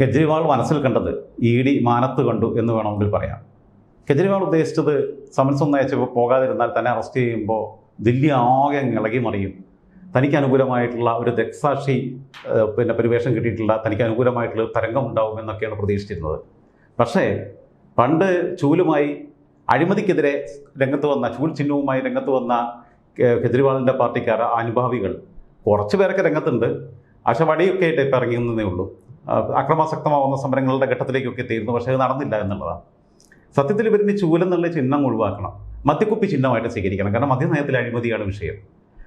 കെജ്രിവാൾ മനസ്സിൽ കണ്ടത് E D മാനത്ത് കണ്ടു എന്ന് വേണമെങ്കിൽ പറയാം. കെജ്രിവാൾ ഉദ്ദേശിച്ചത് സമൻസ് ഒന്ന് അയച്ചപ്പോൾ പോകാതിരുന്നാൽ തന്നെ അറസ്റ്റ് ചെയ്യുമ്പോൾ ദില്ലി ആകെ ഇളകി മറിയും. തനിക്ക് അനുകൂലമായിട്ടുള്ള ഒരു ദക്സാക്ഷി പിന്നെ പരിവേഷം കിട്ടിയിട്ടില്ല. തനിക്ക് അനുകൂലമായിട്ടുള്ള തരംഗം ഉണ്ടാവും എന്നൊക്കെയാണ് പ്രതീക്ഷിച്ചിരുന്നത്. പക്ഷേ പണ്ട് ചൂലുമായി അഴിമതിക്കെതിരെ രംഗത്ത് വന്ന ചൂൽ ചിഹ്നവുമായി രംഗത്ത് വന്ന കെജ്രിവാളിന്റെ പാർട്ടിക്കാർ അനുഭാവികൾ. കുറച്ച് പേരൊക്കെ രംഗത്തുണ്ട്. പക്ഷെ വടിയൊക്കെ ആയിട്ട് ഇപ്പം ഇറങ്ങിയെന്നേ ഉള്ളൂ. അക്രമാസക്തമാവുന്ന സമരങ്ങളുടെ ഘട്ടത്തിലേക്കൊക്കെ എത്തിയിരുന്നു. പക്ഷേ അത് നടന്നില്ല എന്നുള്ളതാണ്. സത്യത്തിൽ ഇവരിന് ചൂലെന്നുള്ള ചിഹ്നം ഒഴിവാക്കണം. മദ്യക്കുപ്പി ചിഹ്നമായിട്ട് സ്വീകരിക്കണം. കാരണം മദ്യനയത്തിൽ അഴിമതിയാണ് വിഷയം.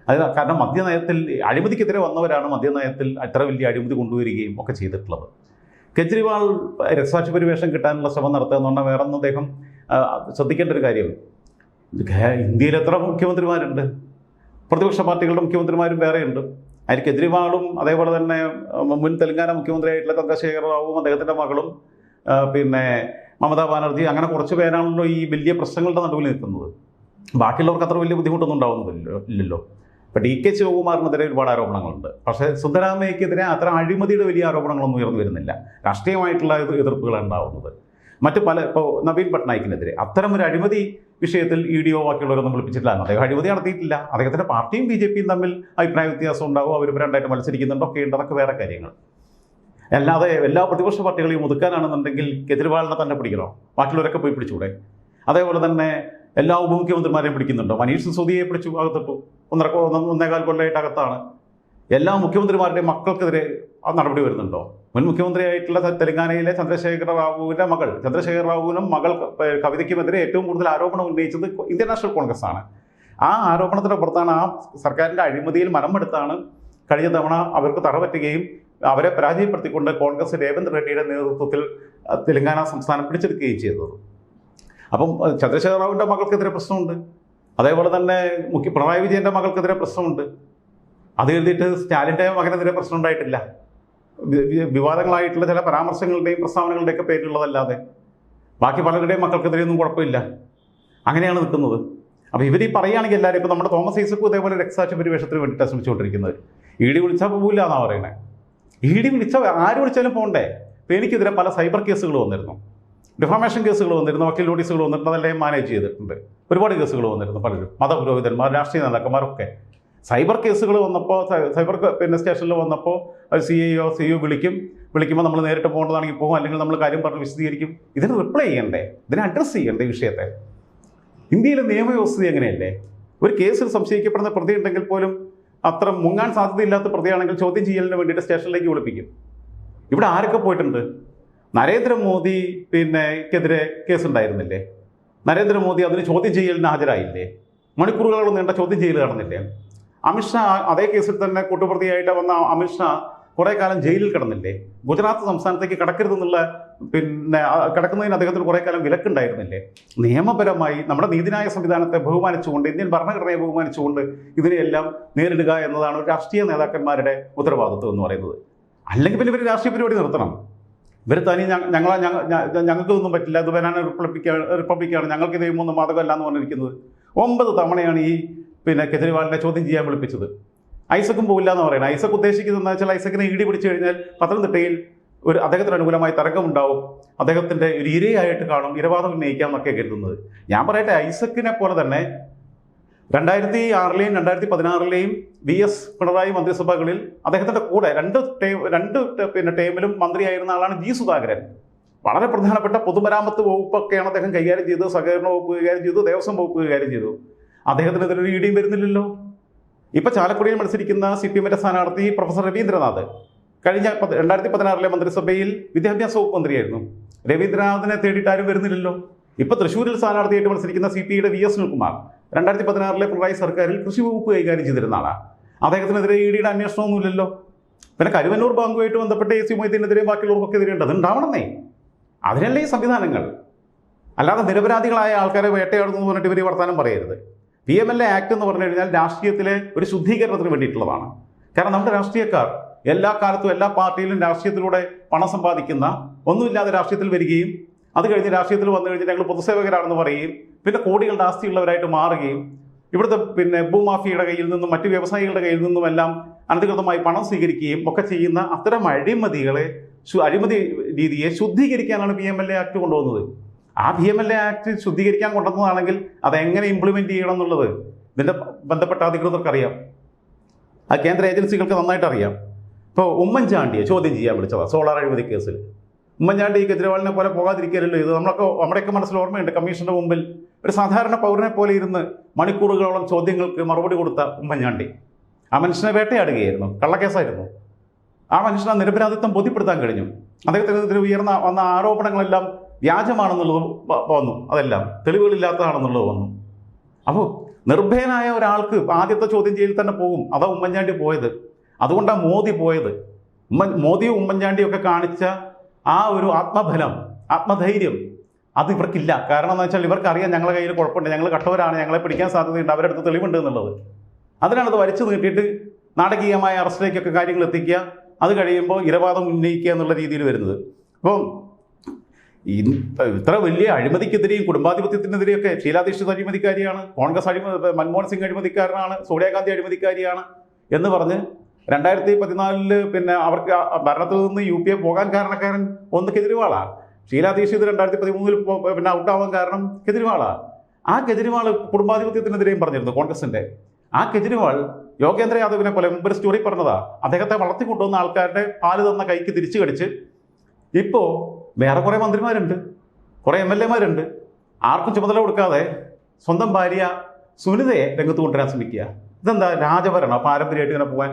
അത് കാരണം മദ്യനയത്തിൽ അഴിമതിക്കെതിരെ വന്നവരാണ് മദ്യനയത്തിൽ അത്ര വലിയ അഴിമതി കൊണ്ടുവരികയും ഒക്കെ ചെയ്തിട്ടുള്ളത്. കെജ്രിവാൾ രക്തസാക്ഷി പരിവേഷം കിട്ടാനുള്ള ശ്രമം നടത്തുക എന്ന് പറഞ്ഞാൽ വേറൊന്നും അദ്ദേഹം ശ്രദ്ധിക്കേണ്ട ഒരു കാര്യം. ഇന്ത്യയിൽ എത്ര മുഖ്യമന്ത്രിമാരുണ്ട്? പ്രതിപക്ഷ പാർട്ടികളുടെ മുഖ്യമന്ത്രിമാരും വേറെയുണ്ട്. അതിൽ കെജ്രിവാളും അതേപോലെ തന്നെ മുൻ തെലങ്കാന മുഖ്യമന്ത്രിയായിട്ടുള്ള ചന്ദ്രശേഖർ റാവുവും അദ്ദേഹത്തിന്റെ മകളും പിന്നെ മമതാ ബാനർജി അങ്ങനെ കുറച്ച് പേരാണല്ലോ ഈ വലിയ പ്രശ്നങ്ങളുടെ നടുവിൽ നിൽക്കുന്നത്. ബാക്കിയുള്ളവർക്ക് അത്ര വലിയ ബുദ്ധിമുട്ടൊന്നും ഉണ്ടാവുന്നില്ലല്ലോ ഇല്ലല്ലോ. ഇപ്പം ഡി കെ ശിവകുമാറിനെതിരെ ഒരുപാട് ആരോപണങ്ങളുണ്ട്. പക്ഷേ സുന്ദരാമയ്ക്കെതിരെ അത്ര അഴിമതിയുടെ വലിയ ആരോപണങ്ങളൊന്നും ഉയർന്നു വരുന്നില്ല. രാഷ്ട്രീയമായിട്ടുള്ള എതിർ- എതിർപ്പുകളാണ് ഉണ്ടാവുന്നത്. മറ്റ് പല ഇപ്പോൾ നവീൻ പട്നായിക്കിനെതിരെ അത്തരം ഒരു അഴിമതി വിഷയത്തിൽ ഇ ഡി ഒ ബാക്കിയുള്ളവരൊന്നും വിളിപ്പിച്ചിട്ടില്ല. അദ്ദേഹം അഴിമതി നടത്തിയിട്ടില്ല. അദ്ദേഹത്തിന്റെ പാർട്ടിയും ബി ജെ പിയും തമ്മിൽ അഭിപ്രായ വ്യത്യാസം ഉണ്ടാവും. അവർ രണ്ടായിട്ട് മത്സരിക്കുന്നുണ്ടോ. ഒക്കെ ഉണ്ട് അതൊക്കെ വേറെ കാര്യങ്ങൾ. അല്ലാതെ എല്ലാ പ്രതിപക്ഷ പാർട്ടികളെയും ഒതുക്കാനാണെന്നുണ്ടെങ്കിൽ കെജ്രിവാളിനെ തന്നെ പിടിക്കണോ? ബാക്കിയുള്ളവരൊക്കെ പോയി പിടിച്ചൂടെ? അതേപോലെ തന്നെ എല്ലാ ഉപമുഖ്യമന്ത്രിമാരെയും പിടിക്കുന്നുണ്ടോ? മനീഷ് സിസോദിയെ പിടിച്ചു അകത്തിട്ടു. ഒന്നര ഒന്നേകാൽ കൊല്ലമായിട്ട് അകത്താണ്. എല്ലാ മുഖ്യമന്ത്രിമാരുടെയും മക്കൾക്കെതിരെ ആ നടപടി വരുന്നുണ്ടോ? മുൻ മുഖ്യമന്ത്രിയായിട്ടുള്ള തെലങ്കാനയിലെ ചന്ദ്രശേഖര റാവുവിന്റെ മകൾ ചന്ദ്രശേഖര റാവുവിനും മകൾ കവിതയ്ക്കുമെതിരെ ഏറ്റവും കൂടുതൽ ആരോപണം ഉന്നയിച്ചത് ഇന്ത്യൻ നാഷണൽ കോൺഗ്രസ് ആണ് ആ ആരോപണത്തിന്റെ പുറത്താണ് ആ സർക്കാരിന്റെ അഴിമതിയിൽ മനമെടുത്താണ് കഴിഞ്ഞ തവണ അവർക്ക് തറപറ്റുകയും അവരെ പരാജയപ്പെടുത്തിക്കൊണ്ട് കോൺഗ്രസ് രേവന്ത് റെഡ്ഡിയുടെ നേതൃത്വത്തിൽ തെലങ്കാന സംസ്ഥാനം പിടിച്ചെടുക്കുകയും ചെയ്തത്. അപ്പം ചന്ദ്രശേഖർ റാവുവിന്റെ മകൾക്കെതിരെ പ്രശ്നമുണ്ട്. അതേപോലെ തന്നെ മുഖ്യ പിണറായി വിജയന്റെ മകൾക്കെതിരെ പ്രശ്നമുണ്ട്. അത് എഴുതിയിട്ട് സ്റ്റാലിന്റെ മകനെതിരെ പ്രശ്നം ഉണ്ടായിട്ടില്ല. വിവാദങ്ങളായിട്ടുള്ള ചില പരാമർശങ്ങളുടെയും പ്രസ്താവനകളുടെയൊക്കെ പേരിലുള്ളതല്ലാതെ. ബാക്കി പലരുടെയും മക്കൾക്കെതിരെയൊന്നും കുഴപ്പമില്ല. അങ്ങനെയാണ് നിൽക്കുന്നത്. അപ്പോൾ ഇവർ ഈ പറയുകയാണെങ്കിൽ എല്ലാവരും ഇപ്പോൾ നമ്മുടെ തോമസ് ഐസക്കും ഇതേപോലെ രക്തസാക്ഷി പരിവേഷത്തിന് വേണ്ടിയിട്ടാണ് ശ്രമിച്ചുകൊണ്ടിരിക്കുന്നത്. ഇ ഡി വിളിച്ചാൽ പോകില്ല എന്നാണ് പറയണേ. ഇ ഡി വിളിച്ചാൽ ആര് വിളിച്ചാലും പോകണ്ടേ ഇപ്പോൾ എനിക്കെതിരെ പല സൈബർ കേസുകൾ വന്നിരുന്നു. ഡിഫോമേഷൻ കേസുകൾ വന്നിരുന്നു. വക്കീൽ നോട്ടീസുകൾ വന്നിട്ടുണ്ട്. അതെല്ലാം മാനേജ് ചെയ്തിട്ടുണ്ട്. ഒരുപാട് കേസുകൾ വന്നിരുന്നു പലരും. മതപുരോഹിതന്മാർ രാഷ്ട്രീയ നേതാക്കന്മാരൊക്കെ. സൈബർ കേസുകൾ വന്നപ്പോൾ സൈബർ പിന്നെ സ്റ്റേഷനിൽ വന്നപ്പോൾ C I or C O വിളിക്കും. വിളിക്കുമ്പോൾ നമ്മൾ നേരിട്ട് പോകേണ്ടതാണെങ്കിൽ പോകും. അല്ലെങ്കിൽ നമ്മൾ കാര്യം പറഞ്ഞ് വിശദീകരിക്കും. ഇതിന് റിപ്ലൈ ചെയ്യണ്ടേ? ഇതിനെ അഡ്രസ്സ് ചെയ്യണ്ടേ വിഷയത്തെ? ഇന്ത്യയിലെ നിയമവ്യവസ്ഥ എങ്ങനെയല്ലേ? ഒരു കേസിൽ സംശയിക്കപ്പെടുന്ന പ്രതി ഉണ്ടെങ്കിൽ പോലും അത്ര മുങ്ങാൻ സാധ്യതയില്ലാത്ത പ്രതിയാണെങ്കിൽ ചോദ്യം ചെയ്യലിന് വേണ്ടിയിട്ട് സ്റ്റേഷനിലേക്ക് വിളിപ്പിക്കും. ഇവിടെ ആരൊക്കെ പോയിട്ടുണ്ട്? നരേന്ദ്രമോദി പിന്നെ ക്കെതിരെ കേസുണ്ടായിരുന്നില്ലേ? നരേന്ദ്രമോദി അതിന് ചോദ്യം ചെയ്യലിന് ഹാജരായില്ലേ? മണിക്കൂറുകളോളം നീണ്ട ചോദ്യം ചെയ്യൽ നടന്നില്ലേ അമിത്ഷാ അതേ കേസിൽ തന്നെ കൂട്ടുപ്രതിയായിട്ട് വന്ന അമിത്ഷാ കുറേ കാലം ജയിലിൽ കിടന്നില്ലേ? ഗുജറാത്ത് സംസ്ഥാനത്തേക്ക് കടക്കരുതെന്നുള്ള പിന്നെ കിടക്കുന്നതിന് അദ്ദേഹത്തിന് കുറേ കാലം വിലക്കുണ്ടായിരുന്നില്ലേ? നിയമപരമായി നമ്മുടെ നീതിന്യായ സംവിധാനത്തെ ബഹുമാനിച്ചുകൊണ്ട് ഇന്ത്യൻ ഭരണഘടനയെ ബഹുമാനിച്ചുകൊണ്ട് ഇതിനെയെല്ലാം നേരിടുക എന്നതാണ് രാഷ്ട്രീയ നേതാക്കന്മാരുടെ ഉത്തരവാദിത്വം എന്ന് പറയുന്നത്. അല്ലെങ്കിൽ പിന്നെ ഇവർ രാഷ്ട്രീയ പരിപാടി നിർത്തണം. ഇവർ തനി ഞങ്ങളെ ഞങ്ങ- ഞങ്ങൾക്കൊന്നും പറ്റില്ല. ഇത് ബനാന റിപ്പബ്ലിക്കാണ് റിപ്പബ്ലിക്കാണ്. ഞങ്ങൾക്ക് ഇതേ മൂന്ന് മാതകമല്ല എന്ന് പറഞ്ഞിരിക്കുന്നത്. ഒമ്പത് തവണയാണ് ഈ പിന്നെ കെജ്രിവാളിനെ ചോദ്യം ചെയ്യാൻ വിളിപ്പിച്ചത്. ഐസക്കും പോവില്ല എന്ന് പറയുന്നത് ഐസക്ക് ഉദ്ദേശിക്കുന്നത് എന്താ വെച്ചാൽ ഐസക്കിനെ ഇടി പിടിച്ചു കഴിഞ്ഞാൽ പത്തനംതിട്ടയിൽ ഒരു അദ്ദേഹത്തിന് അനുകൂലമായി തരംഗമുണ്ടാവും. അദ്ദേഹത്തിന്റെ ഒരു ഇരയായിട്ട് കാണും ഇരവാദം ഉന്നയിക്കാം എന്നൊക്കെ കരുതുന്നത്. ഞാൻ പറയട്ടെ ഐസക്കിനെ പോലെ തന്നെ രണ്ടായിരത്തി ആറിലെയും രണ്ടായിരത്തി പതിനാറിലെയും വി എസ് പിണറായി മന്ത്രിസഭകളിൽ അദ്ദേഹത്തിന്റെ കൂടെ രണ്ട് ടേം രണ്ട് പിന്നെ ടൈമിലും മന്ത്രിയായിരുന്ന ആളാണ് ജി സുധാകരൻ. വളരെ പ്രധാനപ്പെട്ട പൊതുമരാമത്ത് വകുപ്പൊക്കെയാണ് അദ്ദേഹം കൈകാര്യം ചെയ്തത് സഹകരണ വകുപ്പ് കൈകാര്യം ചെയ്തു ദേവസ്വം വകുപ്പ് കൈകാര്യം ചെയ്തു. അദ്ദേഹത്തിനെതിരെ ഒരു ഇടിയും വരുന്നില്ലല്ലോ. ഇപ്പൊ ചാലക്കുടിയിൽ മത്സരിക്കുന്ന സി പി എമ്മിന്റെ സ്ഥാനാർത്ഥി പ്രൊഫസർ രവീന്ദ്രനാഥ് കഴിഞ്ഞ രണ്ടായിരത്തി പതിനാറിലെ മന്ത്രിസഭയിൽ വിദ്യാഭ്യാസ വകുപ്പ് മന്ത്രിയായിരുന്നു. രവീന്ദ്രനാഥിനെ തേടിയിട്ട് ആരും വരുന്നില്ലല്ലോ. ഇപ്പൊ തൃശ്ശൂരിൽ സ്ഥാനാർത്ഥിയായിട്ട് മത്സരിക്കുന്ന സി പി യുടെ വി എസ് സുനിൽകുമാർ രണ്ടായിരത്തി പതിനാറിലെ പിണറായി സർക്കാരിൽ കൃഷി വകുപ്പ് കൈകാര്യം ചെയ്തിരുന്ന ആളാണ് അദ്ദേഹത്തിനെതിരെ ഇ ഡിയുടെ അന്വേഷണമൊന്നുമില്ലല്ലോ പിന്നെ കരുവന്നൂർ ബാങ്കുമായിട്ട് ബന്ധപ്പെട്ട് എ സി മൊയ്തീനെതിരെയും ബാക്കിയുള്ളവർക്കൊക്കെ എതിരെ ഉണ്ട് ഉണ്ടാവണമെന്നേ. അതിനല്ലേ ഈ സംവിധാനങ്ങൾ? അല്ലാതെ നിരപരാധികളായ ആൾക്കാരെ വേട്ടയാടുന്നു പറഞ്ഞിട്ട് ഇവർ വർത്തമാനം പറയരുത്. P M L A act എന്ന് പറഞ്ഞു കഴിഞ്ഞാൽ രാഷ്ട്രീയത്തിലെ ഒരു ശുദ്ധീകരണത്തിന് വേണ്ടിയിട്ടുള്ളതാണ്. കാരണം നമ്മുടെ രാഷ്ട്രീയക്കാർ എല്ലാ കാലത്തും എല്ലാ പാർട്ടിയിലും രാഷ്ട്രീയത്തിലൂടെ പണം സമ്പാദിക്കുന്ന ഒന്നുമില്ലാതെ രാഷ്ട്രീയത്തിൽ വരികയും അത് കഴിഞ്ഞ് രാഷ്ട്രീയത്തിൽ വന്നു കഴിഞ്ഞ് ഞങ്ങൾ പൊതുസേവകരാണെന്ന് പറയുകയും പിന്നെ കോടികളുടെ ആസ്തിയുള്ളവരായിട്ട് മാറുകയും ഇവിടുത്തെ പിന്നെ ഭൂമാഫിയുടെ കയ്യിൽ നിന്നും മറ്റ് വ്യവസായികളുടെ കയ്യിൽ നിന്നും എല്ലാം അനധികൃതമായി പണം സ്വീകരിക്കുകയും ഒക്കെ ചെയ്യുന്ന അത്തരം അഴിമതികളെ അഴിമതി രീതിയെ ശുദ്ധീകരിക്കാനാണ് P M L A act കൊണ്ടുവന്നത്. ആ P M L A act ശുദ്ധീകരിക്കാൻ കൊണ്ടുവന്നതാണെങ്കിൽ അത് എങ്ങനെ ഇംപ്ലിമെന്റ് ചെയ്യണം എന്നുള്ളത് ഇതിന്റെ ബന്ധപ്പെട്ട അധികൃതർക്ക് അറിയാം. ആ കേന്ദ്ര ഏജൻസികൾക്ക് നന്നായിട്ട് അറിയാം. ഇപ്പോൾ ഉമ്മൻചാണ്ടിയെ ചോദ്യം ചെയ്യാൻ വിളിച്ചതാണ് സോളാർ അഴിമതി കേസിൽ. ഉമ്മൻചാണ്ടി ഈ കെജ്രിവാളിനെ പോലെ പോകാതിരിക്കലല്ലോ ഇത് നമ്മളൊക്കെ നമ്മുടെയൊക്കെ മനസ്സിൽ ഓർമ്മയുണ്ട്. കമ്മീഷന്റെ മുമ്പിൽ ഒരു സാധാരണ പൗരനെ പോലെ ഇരുന്ന് മണിക്കൂറുകളോളം ചോദ്യങ്ങൾക്ക് മറുപടി കൊടുത്ത ഉമ്മൻചാണ്ടി. ആ മനുഷ്യനെ വേട്ടയാടുകയായിരുന്നു കള്ളക്കേസായിരുന്നു. ആ മനുഷ്യനെ നിരപരാധിത്വം ബോധ്യപ്പെടുത്താൻ കഴിഞ്ഞു. അദ്ദേഹത്തിനെതിരെ ഉയർന്ന വന്ന ആരോപണങ്ങളെല്ലാം വ്യാജമാണെന്നുള്ളത് വന്നു. അതെല്ലാം തെളിവുകളില്ലാത്തതാണെന്നുള്ളത് വന്നു. അപ്പോൾ നിർഭയനായ ഒരാൾക്ക് ആദ്യത്തെ ചോദ്യം ചെയ്യൽ തന്നെ പോകും. അതാ ഉമ്മൻചാണ്ടി പോയത്. അതുകൊണ്ടാണ് മോദി പോയത്. ഉമ്മൻ മോദിയും ഉമ്മൻചാണ്ടിയും ഒക്കെ കാണിച്ച ആ ഒരു ആത്മബലം ആത്മധൈര്യം അത് ഇവർക്കില്ല. കാരണം എന്ന് വെച്ചാൽ ഇവർക്കറിയാം ഞങ്ങളുടെ കയ്യിൽ കുഴപ്പമുണ്ട്. ഞങ്ങൾ കട്ടവരാണ്. ഞങ്ങളെ പിടിക്കാൻ സാധ്യതയുണ്ട്. അവരുടെ അടുത്ത് തെളിവുണ്ട് എന്നുള്ളത് അതിനാണ് അത് വലിച്ചു നീട്ടിയിട്ട് നാടകീയമായ അറസ്റ്റിലേക്കൊക്കെ കാര്യങ്ങൾ എത്തിക്കുക. അത് കഴിയുമ്പോൾ ഇരവാദം ഉന്നയിക്കുക എന്നുള്ള രീതിയിൽ വരുന്നത്. അപ്പം ഈ ഇത്ര വലിയ അഴിമതിക്കെതിരെയും കുടുംബാധിപത്യത്തിനെതിരെയൊക്കെ ഷീലാദീക്ഷിത് അഴിമതിക്കാരിയാണ് കോൺഗ്രസ് അഴിമതി മൻമോഹൻ സിംഗ് അഴിമതിക്കാരനാണ് സോണിയാഗാന്ധി അഴിമതിക്കാരിയാണ് എന്ന് പറഞ്ഞ് രണ്ടായിരത്തി പതിനാലിൽ പിന്നെ അവർക്ക് ഭരണത്തിൽ നിന്ന് യു പി എ പോകാൻ കാരണക്കാരൻ ഒന്ന് കെജ്രിവാളാണ് ഷീലാ ദീക്ഷിത് രണ്ടായിരത്തി പതിമൂന്നിൽ പിന്നെ ഔട്ടാവാൻ കാരണം കെജ്രിവാളാണ് ആ കെജ്രിവാൾ കുടുംബാധിപത്യത്തിനെതിരെയും പറഞ്ഞിരുന്നു കോൺഗ്രസിന്റെ. ആ കെജ്രിവാൾ യോഗേന്ദ്ര യാദവിനെ പോലെ മുമ്പ് സ്റ്റോറി പറഞ്ഞതാ. അദ്ദേഹത്തെ വളർത്തിക്കൊണ്ടുവന്ന ആൾക്കാരുടെ പാൽ തന്ന കൈക്ക് തിരിച്ചു കടിച്ച്. ഇപ്പോൾ വേറെ കുറേ മന്ത്രിമാരുണ്ട്. കുറേ എം എൽ എമാരുണ്ട് ആർക്കും ചുമതല കൊടുക്കാതെ സ്വന്തം ഭാര്യ സുനിതയെ രംഗത്ത് കൊണ്ടുവരാൻ ശ്രമിക്കുക. ഇതെന്താ രാജഭരണം? പാരമ്പര്യമായിട്ട് ഇങ്ങനെ പോകാൻ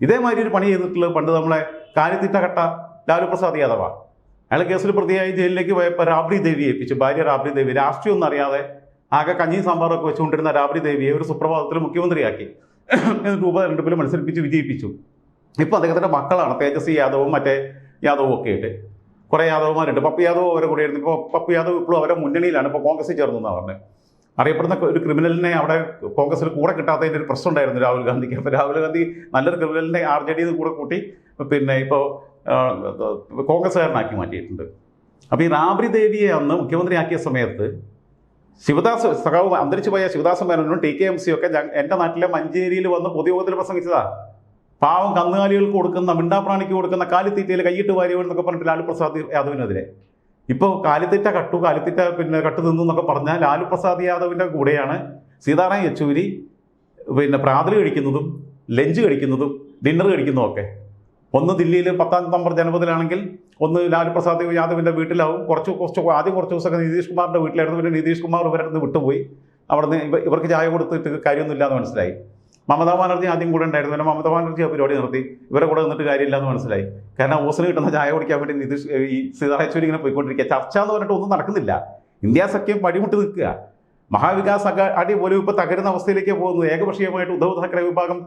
ഇതേമാതിരി ഒരു പണി ചെയ്തിട്ടുള്ളത് പണ്ട് നമ്മളെ കാര്യത്തിട്ട കട്ട ലാലു പ്രസാദ് യാദവ. അയാൾ കേസിൽ പ്രതിയായി ജയിലിലേക്ക് പോയപ്പോൾ രാബ്രി ദേവി ഏൽപ്പിച്ചു. ഭാര്യ രാബ്രി ദേവി രാഷ്ട്രീയം ഒന്നും അറിയാതെ ആകെ കഞ്ഞിയും സാമ്പാറൊക്കെ വെച്ചുകൊണ്ടിരുന്ന രാബ്രി ദേവിയെ ഒരു സുപ്രഭാതത്തിൽ മുഖ്യമന്ത്രിയാക്കി. എന്നിട്ട് ഉപതെരഞ്ഞെടുപ്പിൽ മത്സരിപ്പിച്ച് വിജയിപ്പിച്ചു. ഇപ്പോൾ അദ്ദേഹത്തിന്റെ മക്കളാണ് തേജസ്വി യാദവും മറ്റേ യാദവും ഒക്കെ ആയിട്ട്. കുറേ യാദവന്മാരുണ്ട്. പപ്പു യാദവ് അവരെ കൂടെ ആയിരുന്നു. ഇപ്പോൾ പപ്പു യാദവ് ഇപ്പോഴും അവരെ മുന്നണിയിലാണ്. ഇപ്പോൾ കോൺഗ്രസിൽ ചേർന്നു എന്നാണ് പറഞ്ഞത് അറിയപ്പെടുന്ന ഒരു ക്രിമിനലിനെ അവിടെ കോൺഗ്രസിൽ കൂടെ കിട്ടാത്തതിന്റെ ഒരു പ്രശ്നം ഉണ്ടായിരുന്നു രാഹുൽ ഗാന്ധിക്ക്. അപ്പോൾ രാഹുൽ ഗാന്ധി നല്ലൊരു ക്രിമിനലിനെ ആർ ജെ ഡിയിൽ കൂടെ കൂട്ടി പിന്നെ ഇപ്പോൾ കോൺഗ്രസ്സുകാരനാക്കി മാറ്റിയിട്ടുണ്ട്. അപ്പോൾ ഈ രാബ്രി ദേവിയെ അന്ന് മുഖ്യമന്ത്രിയാക്കിയ സമയത്ത് ശിവദാസ് സഖാവ് അന്തരിച്ചു പോയ ശിവദാസൻ മേനോനും ടി കെ എം സിയൊക്കെ എന്റെ നാട്ടിലെ മഞ്ചേരിയിൽ വന്ന് പൊതുയോഗത്തിൽ പ്രസംഗിച്ചതാ. പാവം കന്നുകാലികൾക്ക് കൊടുക്കുന്ന മിണ്ടാപ്രാണിക്ക് കൊടുക്കുന്ന കാലിത്തീറ്റയിൽ കൈയിട്ട് വാരിയോ എന്നൊക്കെ പറഞ്ഞിട്ട് ലാലു പ്രസാദ് യാദവിനെതിരെ. ഇപ്പോൾ കാലിത്തീറ്റ കട്ടു കാലിത്തീറ്റ പിന്നെ കട്ടു നിന്നു എന്നൊക്കെ പറഞ്ഞാൽ ലാലു പ്രസാദ് യാദവിന്റെ കൂടെയാണ് സീതാറാം യെച്ചൂരി പിന്നെ പ്രാതൽ കഴിക്കുന്നതും ലഞ്ച് കഴിക്കുന്നതും ഡിന്നർ കഴിക്കുന്നതും ഒക്കെ. ഒന്ന് ദില്ലിയിൽ പത്താം നമ്പർ ജനപതിലാണെങ്കിൽ ഒന്ന് ലാലു പ്രസാദ് യാദവിന്റെ വീട്ടിലാവും. കുറച്ച് കുറച്ച് ആദ്യം കുറച്ച് ദിവസമൊക്കെ നിതീഷ് കുമാറിന്റെ വീട്ടിലായിരുന്നു. പിന്നെ നിതീഷ് കുമാർ ഇവരുടെ അടുത്ത് വിട്ടുപോയി. അവിടുന്ന് ഇവർക്ക് ചായ കൊടുത്തിട്ട് കാര്യമൊന്നുമില്ലാന്ന് മനസ്സിലായി. മമതാ ബാനർജി ആദ്യം കൂടെ ഉണ്ടായിരുന്നു. പിന്നെ മമതാ ബാനർജി ആ പരിപാടി നിർത്തി. ഇവരെ കൂടെ നിന്നിട്ട് കാര്യമില്ല എന്ന് മനസ്സിലായി. കാരണം ഓസിന് കിട്ടുന്ന ചായ കുടിക്കാൻ വേണ്ടി നിതീഷ് ഈ സീതാരാച്ചൂരി ഇങ്ങനെ പോയിക്കൊണ്ടിരിക്കുക. ചർച്ച എന്ന് പറഞ്ഞിട്ട് ഒന്നും നടക്കുന്നില്ല. ഇന്ത്യ സഖ്യം പടിമുട്ട് നിൽക്കുക. മഹാവികാസ് അടി പോലും ഇപ്പോൾ തകരുന്ന അവസ്ഥയിലേക്ക് പോകുന്നത് ഏകപക്ഷീയമായിട്ട് ഉദ്ധവ് താക്കറെ വിഭാഗം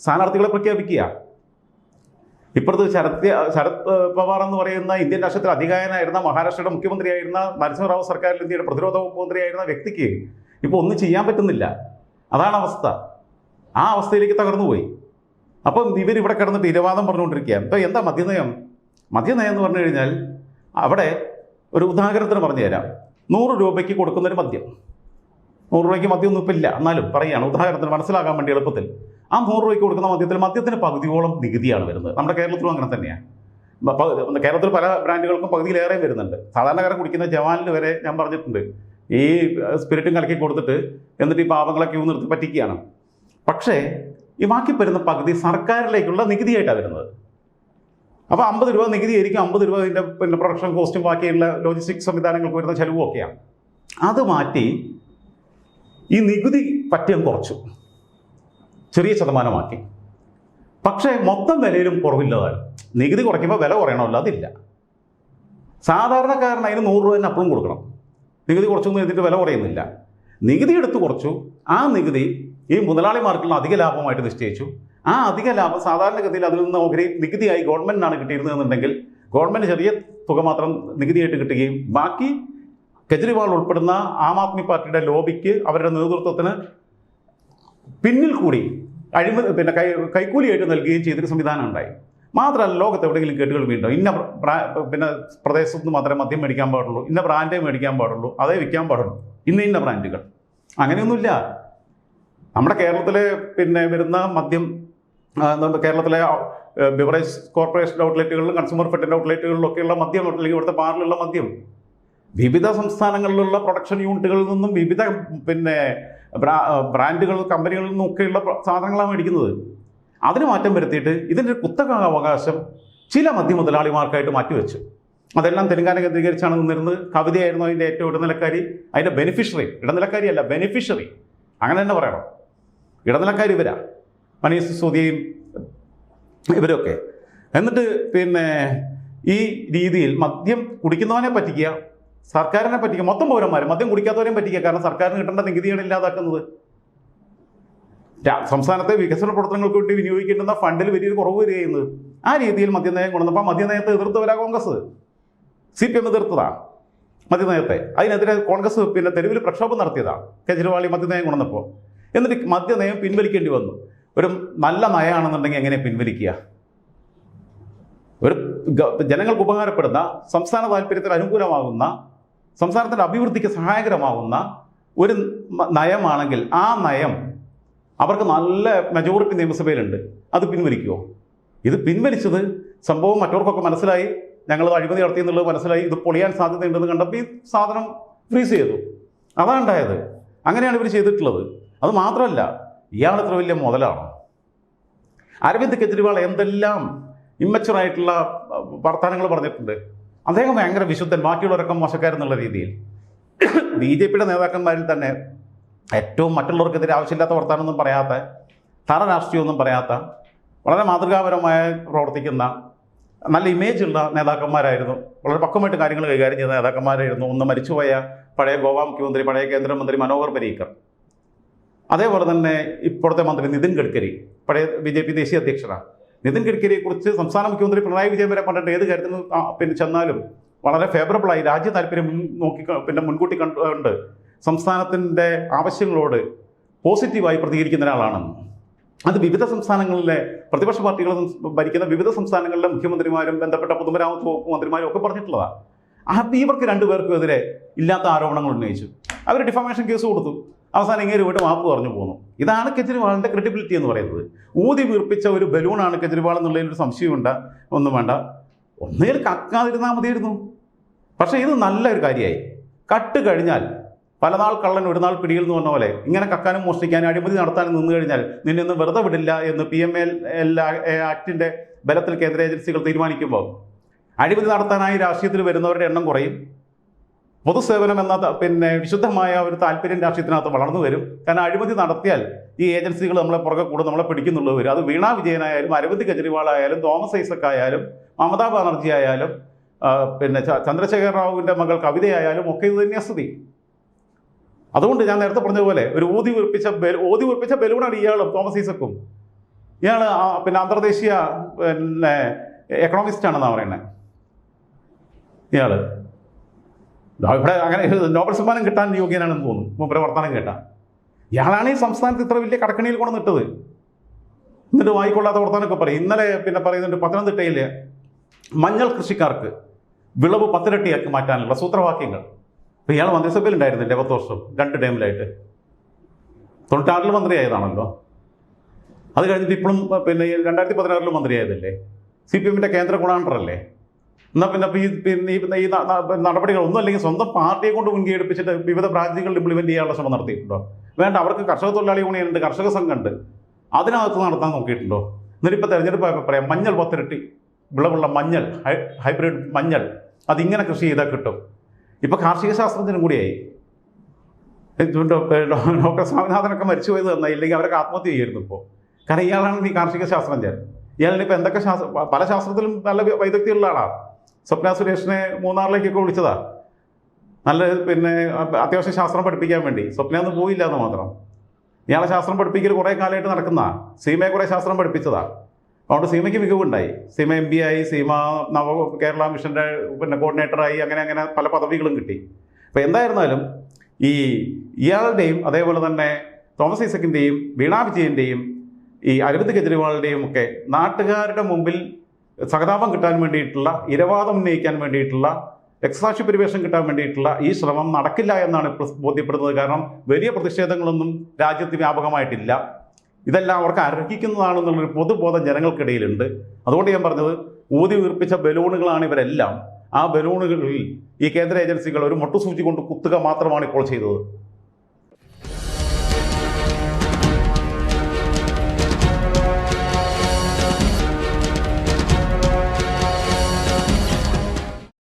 സ്ഥാനാർത്ഥികളെ പ്രഖ്യാപിക്കുക. ഇപ്പുറത്ത് ശരത് ശരത് പവാർ എന്ന് പറയുന്ന ഇന്ത്യൻ രാഷ്ട്രത്തിൽ അധികാരനായിരുന്ന മഹാരാഷ്ട്രയുടെ മുഖ്യമന്ത്രിയായിരുന്ന നരസിംഹറാവു സർക്കാരിൽ ഇന്ത്യയുടെ പ്രതിരോധ വകുപ്പ് മന്ത്രിയായിരുന്ന വ്യക്തിക്ക് ഇപ്പോൾ ഒന്നും ചെയ്യാൻ പറ്റുന്നില്ല. അതാണ് അവസ്ഥ. ആ അവസ്ഥയിലേക്ക് തകർന്നു പോയി അപ്പം ഇവരിവിടെ കിടന്നിട്ട് ഇരവാദം പറഞ്ഞുകൊണ്ടിരിക്കുക. ഇപ്പം എന്താ മദ്യനയം? മദ്യനയം എന്ന് പറഞ്ഞു കഴിഞ്ഞാൽ അവിടെ ഒരു ഉദാഹരണത്തിന് പറഞ്ഞു തരാം. നൂറ് രൂപയ്ക്ക് കൊടുക്കുന്നൊരു മദ്യം. നൂറ് രൂപയ്ക്ക് മദ്യമൊന്നും ഇപ്പം ഇല്ല. എന്നാലും പറയുകയാണ് ഉദാഹരണത്തിന് മനസ്സിലാക്കാൻ വേണ്ടി എളുപ്പത്തിൽ. ആ നൂറ് രൂപയ്ക്ക് കൊടുക്കുന്ന മദ്യത്തിൽ മദ്യത്തിന് പകുതിയോളം നികുതിയാണ് വരുന്നത്. നമ്മുടെ കേരളത്തിലും അങ്ങനെ തന്നെയാണ്. കേരളത്തിൽ പല ബ്രാൻഡുകൾക്കും പകുതിയിലേറെ വരുന്നുണ്ട്. സാധാരണക്കാരൻ കുടിക്കുന്ന ജവാനിൽ വരെ ഞാൻ പറഞ്ഞിട്ടുണ്ട്. ഈ സ്പിരിറ്റും കലക്കി കൊടുത്തിട്ട് എന്നിട്ട് ഈ പാവങ്ങളെ ക്യൂ നിർത്തി പറ്റിക്കുകയാണ്. പക്ഷേ ഈ ബാക്കി വരുന്ന പകുതി സർക്കാരിലേക്കുള്ള നികുതിയായിട്ടാണ് വരുന്നത്. അപ്പോൾ അമ്പത് രൂപ നികുതി ആയിരിക്കും അമ്പത് രൂപ ഇതിന്റെ പിന്നെ പ്രൊഡക്ഷൻ കോസ്റ്റും ബാക്കിയുള്ള ലോജിസ്റ്റിക് സംവിധാനങ്ങൾക്ക് വരുന്ന ചിലവും ഒക്കെയാണ്. അത് മാറ്റി ഈ നികുതി പറ്റം കുറച്ചു. ചെറിയ ശതമാനമാക്കി. പക്ഷേ മൊത്തം വിലയിലും കുറവില്ലതാണ് നികുതി കുറയ്ക്കുമ്പോൾ വില കുറയണമല്ലോ അതില്ല. സാധാരണക്കാരൻ അതിന് നൂറ് രൂപ തന്നെ അപ്പോഴും കൊടുക്കണം. നികുതി കുറച്ചൊന്നും എഴുതിയിട്ട് വില കുറയുന്നില്ല. നികുതി എടുത്ത് കുറച്ചു. ആ നികുതി ഈ മുതലാളിമാർക്കുള്ള അധിക ലാഭമായിട്ട് നിശ്ചയിച്ചു. ആ അധിക ലാഭം സാധാരണഗതിയിൽ അതിൽ നിന്ന് ഓഹരി നികുതിയായി ഗവൺമെന്റിനാണ് കിട്ടിയിരുന്നതെന്നുണ്ടെങ്കിൽ ഗവൺമെന്റ് ചെറിയ തുക മാത്രം നികുതിയായിട്ട് കിട്ടുകയും ബാക്കി കെജ്രിവാൾ ഉൾപ്പെടുന്ന ആം ആദ്മി പാർട്ടിയുടെ ലോബിക്ക് അവരുടെ നേതൃത്വത്തിന് പിന്നിൽ കൂടി അഴിമതി പിന്നെ കൈ കൈക്കൂലിയായിട്ട് നൽകുകയും ചെയ്തൊരു സംവിധാനം ഉണ്ടായി. മാത്രമല്ല ലോകത്ത് എവിടെയെങ്കിലും കേട്ടുകൾ വീണ്ടോ? ഇന്ന പിന്നെ പ്രദേശത്ത് നിന്ന് മാത്രമേ മദ്യം മേടിക്കാൻ പാടുള്ളൂ. ഇന്ന ബ്രാൻഡേ മേടിക്കാൻ പാടുള്ളൂ. അതേ വിൽക്കാൻ പാടുള്ളൂ. ഇന്ന ഇന്ന ബ്രാൻഡുകൾ. അങ്ങനെയൊന്നുമില്ല. നമ്മുടെ കേരളത്തിൽ പിന്നെ വരുന്ന മദ്യം കേരളത്തിലെ ബിവറേജ് കോർപ്പറേഷൻ ഔട്ട്ലെറ്റുകളിലും കൺസ്യൂമർ ഫെഡിന്റെ ഔട്ട്ലെറ്റുകളിലൊക്കെയുള്ള മദ്യം അല്ലെങ്കിൽ ഇവിടുത്തെ ബാറിലുള്ള മദ്യം. വിവിധ സംസ്ഥാനങ്ങളിലുള്ള പ്രൊഡക്ഷൻ യൂണിറ്റുകളിൽ നിന്നും വിവിധ പിന്നെ ബ്രാ- ബ്രാൻഡുകൾ കമ്പനികളിൽ നിന്നൊക്കെയുള്ള സാധനങ്ങളാണ് മേടിക്കുന്നത്. അതിന് മാറ്റം വരുത്തിയിട്ട് ഇതിന്റെ ഒരു കുത്തക അവകാശം ചില മദ്യ മുതലാളിമാർക്കായിട്ട് മാറ്റിവെച്ചു അതെല്ലാം തെലങ്കാന കേന്ദ്രീകരിച്ചാണ് നിന്നിരുന്നത്. കവിതയായിരുന്നു അതിന്റെ ഏറ്റവും ഇടനിലക്കാരി. അതിന്റെ ബെനിഫിഷ്യറി ഇടനിലക്കാരി അല്ല ബെനിഫിഷ്യറി അങ്ങനെ തന്നെ പറയണം. ഇടനിലക്കാരി ഇവരാ. മനീഷ് സിസോദിയയും ഇവരൊക്കെ. എന്നിട്ട് പിന്നെ ഈ രീതിയിൽ മദ്യം കുടിക്കുന്നവനെ പറ്റിക്കുക സർക്കാരിനെ പറ്റിക്കുക മൊത്തം പൗരന്മാർ മദ്യം കുടിക്കാത്തവരെയും പറ്റിക്കുക കാരണം സർക്കാരിന് കിട്ടേണ്ട നികുതിയാണ് ഇല്ലാതാക്കുന്നത്. സംസ്ഥാനത്തെ വികസന പ്രവർത്തനങ്ങൾക്ക് വേണ്ടി വിനിയോഗിക്കേണ്ടുന്ന ഫണ്ടിൽ വലിയൊരു കുറവ് വരിക ചെയ്യുന്നത് ആ രീതിയിൽ മദ്യനയം കൊണ്ടുവന്നപ്പോൾ മദ്യനയത്തെ എതിർത്തവരാ കോൺഗ്രസ്. സി പി എം എതിർത്തതാ മദ്യനയത്തെ. അതിനെതിരെ കോൺഗ്രസ് പിന്നെ തെരുവിൽ പ്രക്ഷോഭം നടത്തിയതാണ് കെജ്രിവാളി മദ്യനയം കൊണ്ടുവന്നപ്പോൾ എന്നിട്ട് മദ്യ നയം പിൻവലിക്കേണ്ടി വന്നു. ഒരു നല്ല നയമാണെന്നുണ്ടെങ്കിൽ എങ്ങനെ പിൻവലിക്കുക? ഒരു ജനങ്ങൾക്ക് ഉപകാരപ്പെടുന്ന സംസ്ഥാന താല്പര്യത്തിന് അനുകൂലമാകുന്ന സംസ്ഥാനത്തിന്റെ അഭിവൃദ്ധിക്ക് സഹായകരമാകുന്ന ഒരു നയമാണെങ്കിൽ ആ നയം അവർക്ക് നല്ല മെജോറിറ്റി നിയമസഭയിലുണ്ട്. അത് പിൻവലിക്കുമോ ഇത് പിൻവലിച്ചത് സംഭവം മറ്റവർക്കൊക്കെ മനസ്സിലായി. ഞങ്ങൾ അഴിമതി നടത്തി എന്നുള്ളത് മനസ്സിലായി. ഇത് പൊളിയാൻ സാധ്യതയുണ്ടെന്ന് കണ്ടപ്പോൾ ഈ സാധനം ഫ്രീസ് ചെയ്തു. അതാണ് ഉണ്ടായത്. അങ്ങനെയാണ് ഇവർ ചെയ്തിട്ടുള്ളത്. അത് മാത്രമല്ല ഇയാൾ ഇത്ര വലിയ മുതലാണ്. അരവിന്ദ് കെജ്രിവാൾ എന്തെല്ലാം ഇമ്മച്ചുറായിട്ടുള്ള വർത്തമാനങ്ങൾ പറഞ്ഞിട്ടുണ്ട്. അദ്ദേഹം ഭയങ്കര വിശുദ്ധൻ ബാക്കിയുള്ളവരൊക്കെ മോശക്കാരെന്നുള്ള രീതിയിൽ. ബി ജെ പിയുടെ നേതാക്കന്മാരിൽ തന്നെ ഏറ്റവും മറ്റുള്ളവർക്കെതിരെ ആവശ്യമില്ലാത്ത വർത്തമാനമൊന്നും പറയാത്ത തറ രാഷ്ട്രീയമൊന്നും പറയാത്ത വളരെ മാതൃകാപരമായി പ്രവർത്തിക്കുന്ന നല്ല ഇമേജ് ഉള്ള നേതാക്കന്മാരായിരുന്നു. വളരെ പക്വമായിട്ട് കാര്യങ്ങൾ കൈകാര്യം ചെയ്യുന്ന നേതാക്കന്മാരായിരുന്നു. ഒന്ന് മരിച്ചുപോയ പഴയ ഗോവ മുഖ്യമന്ത്രി പഴയ കേന്ദ്രമന്ത്രി മനോഹർ പരീക്കർ. അതേപോലെ തന്നെ ഇപ്പോഴത്തെ മന്ത്രി നിതിൻ ഗഡ്കരി പഴയ ബി ജെ പി ദേശീയ അധ്യക്ഷനാണ് നിതിൻ ഗഡ്കരിയെ കുറിച്ച് സംസ്ഥാന മുഖ്യമന്ത്രി പിണറായി വിജയൻ വരെ പണ്ടിട്ട് ഏത് കാര്യത്തിന് പിന്നെ ചെന്നാലും വളരെ ഫേവറബിളായി രാജ്യ താല്പര്യം മുൻ നോക്കി പിന്നെ മുൻകൂട്ടി കണ്ടുകൊണ്ട് സംസ്ഥാനത്തിന്റെ ആവശ്യങ്ങളോട് പോസിറ്റീവായി പ്രതികരിക്കുന്ന ഒരാളാണെന്ന്. അത് വിവിധ സംസ്ഥാനങ്ങളിലെ പ്രതിപക്ഷ പാർട്ടികൾ ഭരിക്കുന്ന വിവിധ സംസ്ഥാനങ്ങളിലെ മുഖ്യമന്ത്രിമാരും ബന്ധപ്പെട്ട പൊതുമരാമത്ത് വകുപ്പ് മന്ത്രിമാരും ഒക്കെ പറഞ്ഞിട്ടുള്ളതാണ് ആ ഇവർക്ക് രണ്ടുപേർക്കും എതിരെ ഇല്ലാത്ത ആരോപണങ്ങൾ ഉന്നയിച്ചു. അവർ ഡിഫമേഷൻ കേസ് കൊടുത്തു. അവസാനം ഇങ്ങനെ വീട്ട് മാപ്പ് പറഞ്ഞു പോന്നു. ഇതാണ് കെജ്രിവാളിന്റെ ക്രെഡിബിലിറ്റി എന്ന് പറയുന്നത്. ഊതി വീർപ്പിച്ച ഒരു ബലൂണാണ് കെജ്രിവാൾ എന്നുള്ളതിൽ ഒരു സംശയമുണ്ട്. ഒന്നും വേണ്ട. ഒന്നേൽ കക്കാതിരുന്നാൽ മതിയായിരുന്നു. പക്ഷേ ഇത് നല്ലൊരു കാര്യമായി. കട്ട് കഴിഞ്ഞാൽ പലനാൾ കള്ളൻ ഒരു നാൾ പിടിയിൽ എന്ന് പറഞ്ഞ പോലെ ഇങ്ങനെ കക്കാനും മോഷ്ടിക്കാനും അഴിമതി നടത്താനും നിന്ന് കഴിഞ്ഞാൽ നിന്നൊന്നും വെറുതെ വിടില്ല എന്ന് പി എം എൽ എൽ ആക്ടിന്റെ ബലത്തിൽ കേന്ദ്ര ഏജൻസികൾ തീരുമാനിക്കുമ്പോൾ അഴിമതി നടത്താനായി രാഷ്ട്രീയത്തിൽ വരുന്നവരുടെ എണ്ണം കുറയും. പൊതുസേവനം എന്ന പിന്നെ വിശുദ്ധമായ ഒരു താല്പര്യം രാഷ്ട്രീയത്തിനകത്ത് വളർന്നു വരും. കാരണം അഴിമതി നടത്തിയാൽ ഈ ഏജൻസികൾ നമ്മളെ പുറകെ കൂടെ നമ്മളെ പിടിക്കുന്നുള്ളവർ അത് വീണ വിജയനായാലും അരവിന്ദ് കെജ്രിവാൾ ആയാലും തോമസ് ഐസക് ആയാലും മമതാ ബാനർജി ആയാലും പിന്നെ ചന്ദ്രശേഖർ റാവുവിന്റെ മകൾ കവിതയായാലും ഒക്കെ ഇത് തന്നെയാണ് സ്ഥിതി. അതുകൊണ്ട് ഞാൻ നേരത്തെ പറഞ്ഞതുപോലെ ഒരു ഊതി ഉറപ്പിച്ച ഊതി ഉറപ്പിച്ച ബലൂണാണ് ഇയാളും തോമസ് ഈസക്കും ഇയാൾ പിന്നെ അന്തർദേശീയ പിന്നെ എക്കണോമിസ്റ്റ് ആണെന്നാണ് പറയുന്നത് ഇയാൾ. ഇവിടെ അങ്ങനെ നോബൽ സമ്മാനം കിട്ടാൻ യോഗ്യനാണെന്ന് തോന്നുന്നു. മൂപ്പരെ വർത്തമാനം കേട്ടാൽ ഇയാളാണ് ഈ സംസ്ഥാനത്ത് ഇത്ര വലിയ കടക്കണിയിൽ കൊണ്ട് നിട്ടത് എന്നിട്ട് വായിക്കൊള്ളാത്ത വർത്തമാനമൊക്കെ പറയും. ഇന്നലെ പിന്നെ പറയുന്നുണ്ട് പത്തനംതിട്ടയിലെ മഞ്ഞൾ കൃഷിക്കാർക്ക് വിളവ് പത്തിരട്ടിയാക്കി മാറ്റാനുള്ള സൂത്രവാക്യങ്ങൾ. അപ്പോൾ ഇയാൾ മന്ത്രിസഭയിൽ ഉണ്ടായിരുന്നില്ലേ പത്ത് വർഷം? രണ്ട് ടൈമിലായിട്ട്. തൊണ്ണൂറ്റാറിൽ മന്ത്രിയായതാണല്ലോ. അത് കഴിഞ്ഞിട്ട് ഇപ്പോഴും പിന്നെ രണ്ടായിരത്തി പതിനാറിൽ മന്ത്രിയായതല്ലേ? സി പി എമ്മിന്റെ കേന്ദ്ര ഗുണാണ്ടറല്ലേ? എന്നാൽ പിന്നെ ഈ പിന്നെ ഈ ഈ ന- ന- നടപടികൾ ഒന്നും അല്ലെങ്കിൽ സ്വന്തം പാർട്ടിയെ കൊണ്ട് മുൻകൈ എടുപ്പിച്ചിട്ട് വിവിധ പ്രാതിനിധികൾ ഇംപ്ലിമെന്റ് ചെയ്യാനുള്ള ശ്രമം നടത്തിയിട്ടുണ്ടോ? വേണ്ട അവർക്ക് കർഷക തൊഴിലാളി യൂണിയനുണ്ട് കർഷക സംഘമുണ്ട്. അതിനകത്ത് നടത്താൻ നോക്കിയിട്ടുണ്ടോ? എന്നിട്ട് ഇപ്പോൾ തെരഞ്ഞെടുപ്പ് പറയാം മഞ്ഞൾ പത്തിരട്ടി വിളവുള്ള മഞ്ഞൾ ഹൈബ്രിഡ് മഞ്ഞൾ അതിങ്ങനെ കൃഷി ചെയ്താൽ കിട്ടും. ഇപ്പോൾ കാർഷിക ശാസ്ത്രജ്ഞനും കൂടിയായി ഡോക്ടർ സ്വാമിനാഥനൊക്കെ മരിച്ചു പോയത് തന്നെ ഇല്ലെങ്കിൽ അവരൊക്കെ ആത്മഹത്യ ചെയ്യായിരുന്നു ഇപ്പോൾ കാരണം ഇയാളാണ് ഈ കാർഷിക ശാസ്ത്രജ്ഞൻ. ഇയാളിപ്പോൾ എന്തൊക്കെ ശാസ്ത്ര പല ശാസ്ത്രത്തിലും നല്ല വൈദഗ്ധ്യമുള്ള ആളാണ് സ്വപ്ന സുരേഷിനെ മൂന്നാറിലേക്കൊക്കെ വിളിച്ചതാ. നല്ല പിന്നെ അത്യാവശ്യം ശാസ്ത്രം പഠിപ്പിക്കാൻ വേണ്ടി. സ്വപ്ന ഒന്നും പോയില്ല എന്ന് മാത്രം. ഇയാളെ ശാസ്ത്രം പഠിപ്പിക്കൽ കുറേ കാലമായിട്ട് നടക്കുന്ന സീമയെ കുറേ ശാസ്ത്രം പഠിപ്പിച്ചതാ. അതുകൊണ്ട് സീമയ്ക്ക് മികവുണ്ടായി. സീമ എം ബി ആയി സീമ നവ കേരള മിഷന്റെ പിന്നെ കോർഡിനേറ്ററായി അങ്ങനെ അങ്ങനെ പല പദവികളും കിട്ടി. അപ്പോൾ എന്തായിരുന്നാലും ഈ ഇയാളുടെയും അതേപോലെ തന്നെ തോമസ് ഐസക്കിന്റെയും വീണാ വിജയന്റെയും ഈ അരവിന്ദ് കെജ്രിവാളിന്റെയും ഒക്കെ നാട്ടുകാരുടെ മുമ്പിൽ സഹതാപം കിട്ടാൻ വേണ്ടിയിട്ടുള്ള ഇരവാദം ഉന്നയിക്കാൻ വേണ്ടിയിട്ടുള്ള രക്തസാക്ഷി പരിവേഷം കിട്ടാൻ വേണ്ടിയിട്ടുള്ള ഈ ശ്രമം നടക്കില്ല എന്നാണ് ബോധ്യപ്പെടുന്നത്. കാരണം വലിയ പ്രതിഷേധങ്ങളൊന്നും രാജ്യത്ത് വ്യാപകമായിട്ടില്ല. ഇതെല്ലാം അവർക്ക് അർഹിക്കുന്നതാണെന്നുള്ളൊരു പൊതുബോധം ജനങ്ങൾക്കിടയിലുണ്ട്. അതുകൊണ്ട് ഞാൻ പറഞ്ഞത് ഊതി വീർപ്പിച്ച ബലൂണുകളാണ് ഇവരെല്ലാം. ആ ബലൂണുകളിൽ ഈ കേന്ദ്ര ഏജൻസികൾ ഒരു മൊട്ടുസൂചി കൊണ്ട് കുത്തുക മാത്രമാണ് ഇപ്പോൾ ചെയ്തത്.